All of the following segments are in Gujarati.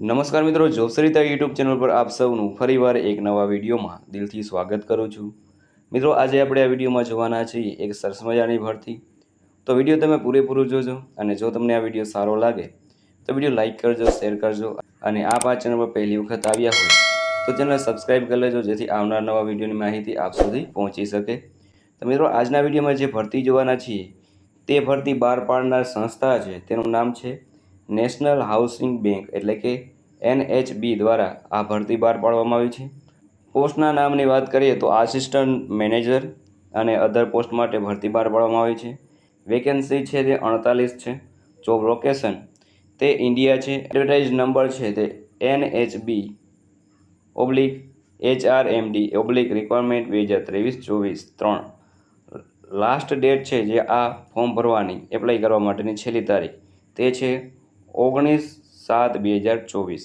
નમસ્કાર મિત્રો જોશરીતા યુટ્યુબ ચેનલ પર આપ સૌનું ફરીવાર એક નવા વિડીયોમાં દિલથી સ્વાગત કરું છું. મિત્રો, આજે આપણે આ વિડીયોમાં જોવાના છીએ એક સરસ મજાની ભરતી. તો વીડિયો તમે પૂરેપૂરું જોજો અને જો તમને આ વીડિયો સારો લાગે, તો વીડિયો લાઇક કરજો, શેર કરજો અને આપ આ ચેનલ પર પહેલી વખત આવ્યા હોય, તો ચેનલ સબસ્ક્રાઈબ કરી લેજો જેથી આવનાર નવા વિડીયોની માહિતી આપ સુધી પહોંચી શકે. તો મિત્રો, આજના વિડીયોમાં જે ભરતી જોવાના છીએ, તે ભરતી બહાર પાડનાર સંસ્થા છે, તેનું નામ છે નેશનલ હાઉસિંગ બેંક એટલે કે એનએચબી દ્વારા આ ભરતી બહાર પાડવામાં આવી છે. પોસ્ટના નામની વાત કરીએ તો આસિસ્ટન્ટ મેનેજર અને અધર પોસ્ટ માટે ભરતી બહાર પાડવામાં આવી છે. વેકેન્સી છે તે અડતાલીસ છે. જોબ લોકેશન તે ઇન્ડિયા છે. એડવર્ટાઇઝ નંબર છે તે N H B oblique H R M D oblique requirement બે હજાર ત્રેવીસ ચોવીસ ત્રણ. લાસ્ટ ડેટ છે જે આ ફોર્મ ભરવાની એપ્લાય કરવા માટેની છેલ્લી તારીખ. તે છે ઓગણીસ સાત બે હજાર ચોવીસ.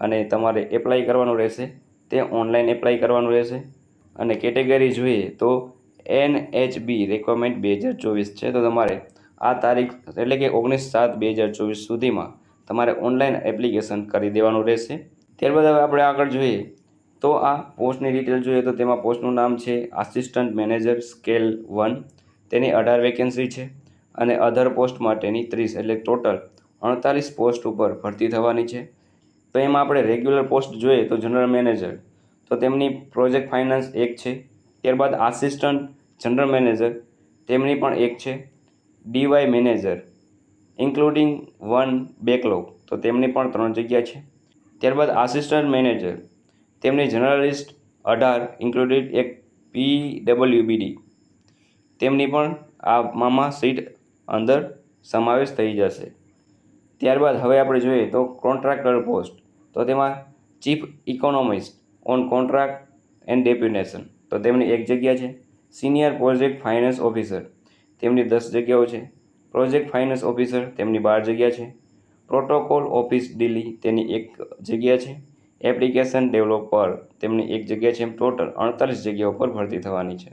અને તમારે એપ્લાય કરવાનું રહેશે. તે ઓનલાઈન એપ્લાય કરવાનું રહેશે. અને કેટેગરી જોઈએ તો એન એચ બી રિક્વાયરમેન્ટ બે હજાર ચોવીસ છે. તો તમારે આ તારીખ એટલે કે ઓગણીસ સાત બે હજાર ચોવીસ સુધીમાં તમારે ઓનલાઈન એપ્લિકેશન કરી દેવાનું રહેશે. ત્યારબાદ હવે આપણે આગળ જોઈએ તો આ પોસ્ટની ડિટેલ જોઈએ તો તેમાં પોસ્ટનું નામ છે આસિસ્ટન્ટ મેનેજર સ્કેલ વન તેની અઢાર વેકેન્સી છે. અને અધર પોસ્ટ માટેની ત્રીસ એટલે ટોટલ અડતાલીસ પોસ્ટ ઉપર ભરતી થવાની છે. તો એમાં આપણે રેગ્યુલર પોસ્ટ જોઈએ તો જનરલ મેનેજર તો તેમની પ્રોજેક્ટ ફાઇનાન્સ એક છે. ત્યારબાદ આસિસ્ટન્ટ જનરલ મેનેજર તેમની પણ એક છે. DY manager including one backlog તો તેમની પણ ત્રણ જગ્યા છે. ત્યારબાદ આસિસ્ટન્ટ મેનેજર તેમની જર્નલિસ્ટ અઢાર ઇન્ક્લુડેડ એક પી ડબલ્યુબીડી તેમની પણ આ મામા સીટ અંદર સમાવેશ થઈ જશે. ત્યારબાદ હવે આપણે જોઈએ તો કોન્ટ્રાક્ટર પોસ્ટ, તો તેમાં chief economist on contract and deputation તો તેમની એક જગ્યા છે, સિનિયર પ્રોજેક્ટ ફાઇનાન્સ ઓફિસર, તેમની દસ જગ્યાઓ છે, પ્રોજેક્ટ ફાઇનાન્સ ઓફિસર તેમની બાર જગ્યા છે, પ્રોટોકોલ ઓફિસ દિલ્હી તેની એક જગ્યા છે, એપ્લિકેશન ડેવલપર તેમની એક જગ્યા છે એમ ટોટલ અડતાલીસ જગ્યાઓ પર ભરતી થવાની છે.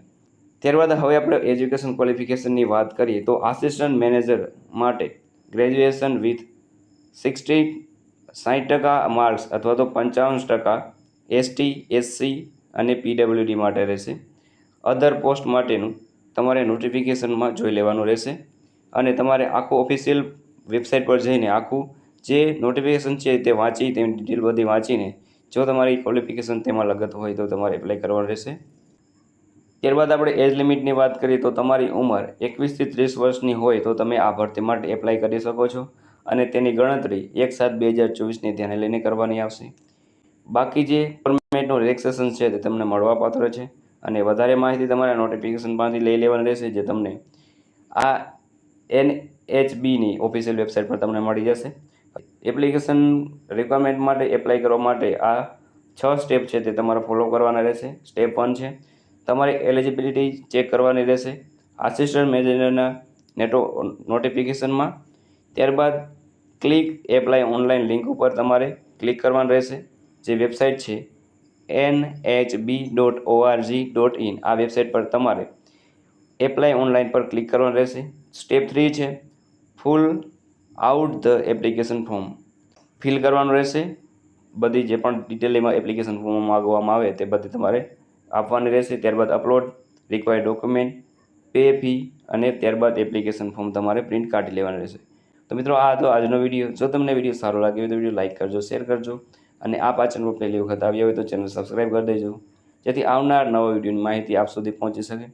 ત્યારબાદ હવે આપણે એજ્યુકેશન ક્વોલિફિકેશનની વાત કરીએ તો આસિસ્ટન્ટ મેનેજર માટે ગ્રેજ્યુએશન વિથ સિક્સટી સાઠ ટકા માર્ક્સ અથવા તો પંચાવન ટકા એસટી, એસસી અને પીડબ્લ્યુડી માટે રહેશે. અધર પોસ્ટ માટેનું તમારે નોટિફિકેશનમાં જોઈ લેવાનું રહેશે અને તમારે આખું ઓફિશિયલ વેબસાઇટ પર જઈને આખું જે નોટિફિકેશન છે તે વાંચી, તેની ડિટેલ બધી વાંચીને જો તમારી ક્વોલિફિકેશન તેમાં લગત હોય તો તમારે એપ્લાય કરવાનું રહેશે. ત્યારબાદ આપણે એજ લિમિટની વાત કરીએ તો તમારી ઉંમર એકવીસથી ત્રીસ વર્ષની હોય તો તમે આ ભરતી માટે એપ્લાય કરી શકો છો. અને તેની ગણતરી એક સાત બે હજાર ચોવીસને ધ્યાને લઈને કરવાની આવશે. બાકી જે પરમેન્ટનું રિલેક્સેશન છે તે તમને મળવાપાત્ર છે અને વધારે માહિતી તમારે નોટિફિકેશનમાંથી લઈ લેવાની રહેશે જે તમને આ એન એચ બીની ઓફિશિયલ વેબસાઇટ પર તમને મળી જશે. એપ્લિકેશન રિક્વાયરમેન્ટ માટે એપ્લાય કરવા માટે આ છ સ્ટેપ છે તે તમારે ફોલો કરવાના રહેશે. સ્ટેપ વન છે, તમારે એલિજિબિલિટી ચેક કરવાની રહેશે. આસિસ્ટન્ટ મેનેજરના નેટો નોટિફિકેશનમાં ત્યારબાદ ક્લિક એપ્લાય ઓનલાઈન લિંક ઉપર તમારે ક્લિક કરવાનું રહેશે. જે વેબસાઇટ છે N H B dot ORG dot in આ વેબસાઇટ પર તમારે એપ્લાય ઓનલાઈન પર ક્લિક કરવાનું રહેશે. સ્ટેપ થ્રી છે, fill out the application form. Fill કરવાનું રહેશે. બધી જે પણ ડિટેલ એમાં એપ્લિકેશન ફોર્મ માગવામાં આવે તે બધી તમારે આપવાની રહેશે. ત્યારબાદ upload required document pay fee અને ત્યારબાદ એપ્લિકેશન ફોર્મ તમારે પ્રિન્ટ કાઢી લેવાનું રહેશે. તો મિત્રો, આ હતો આજનો વીડિયો જો તમને વીડિયો સારો લાગ્યો હોય તો વીડિયો લાઇક કરજો શેર કરજો અને આ પાચન પર પહેલી વખત આવ્યા હોય તો ચેનલ સબસ્ક્રાઈબ કરી દેજો. જેથી આવનાર નવા વિડીયોની માહિતી આપ સુધી પહોંચી શકે.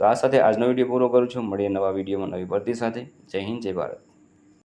તો આ સાથે આજનો વીડિયો પૂરો કરું છું. મળીએ નવા વિડીયોમાં નવી ભરતી સાથે. જય હિન્દ, જય ભારત.